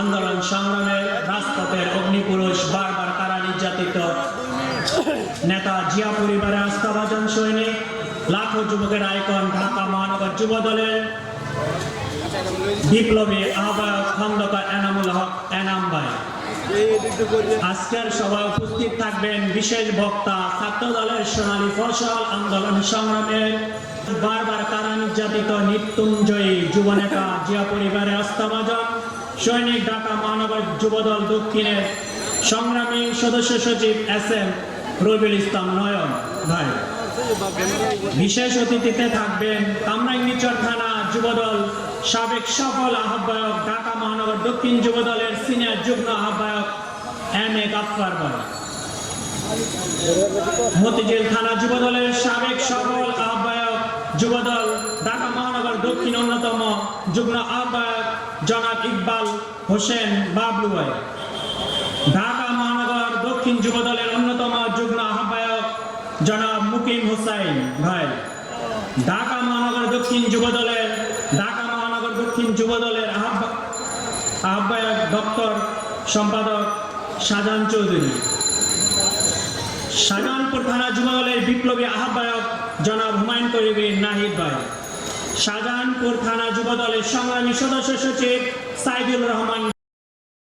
আন্দোলন সংগ্রামের রাজপথের অগ্নিপুরুষ বারবার কারা নির্যাতিত নেতা জিয়া পরিবারের আস্থাভাজন সৈনিক, লাখো যুবকের আইকন ঢাকা মহানগর যুব দলের বিপ্লবী আহ্বায়ক খন্দকার এনামুল হক এনাম ভাই। আজকের সভায় উপস্থিত থাকবেন বিশেষ বক্তা ছাত্র দলের সোনালী ফসল আন্দোলন সংগ্রামের বারবার কারা নির্যাতিত নিত্যুঞ্জয়ী যুবনেতা জিয়া পরিবারের আস্থাভাজন সৈনিক ঢাকা মহানগর যুবদল দক্ষিণের সংগ্রামী সদস্য সচিব এস এম রবিউল ইসলাম নয়ন, ভাই। বিশেষ অতিথিতে থাকবেন কামরাঙ্গিচর থানা যুবদল সাবেক সফল আহ্বায়ক, ঢাকা মহানগর দক্ষিণ যুবদলের সিনিয়র যুগ্ম আহ্বায়ক এম এ গাফফার ভাই। মতিঝিল থানা যুবদলের সাবেক সফল আহ্বায়ক যুবদল, ঢাকা মহানগর দক্ষিণ অন্যতম যুগ্ম আহ্বায়ক জনাব ইকবাল হোসেন বাবলু ভাই ঢাকা মহানগর দক্ষিণ যুবদলের অন্যতম যুগ্ম আহ্বায়ক জনাব মুকিম হুসাইন ভাই। ঢাকা মহানগর দক্ষিণ যুবদলের ঢাকা মহানগর দক্ষিণ যুবদলের আহ্বা- আহ্বায়ক দপ্তর সম্পাদক শাহজাহান চৌধুরী। শাহজাহানপুর থানা যুবদলের বিপ্লবী আহ্বায়ক জনাব হুমায়ুন করিবিন নাহিদ ভাই। শাহজাহানপুর থানা যুবদলের সংগ্রামী সদস্য সচিব সাইদুল রহমান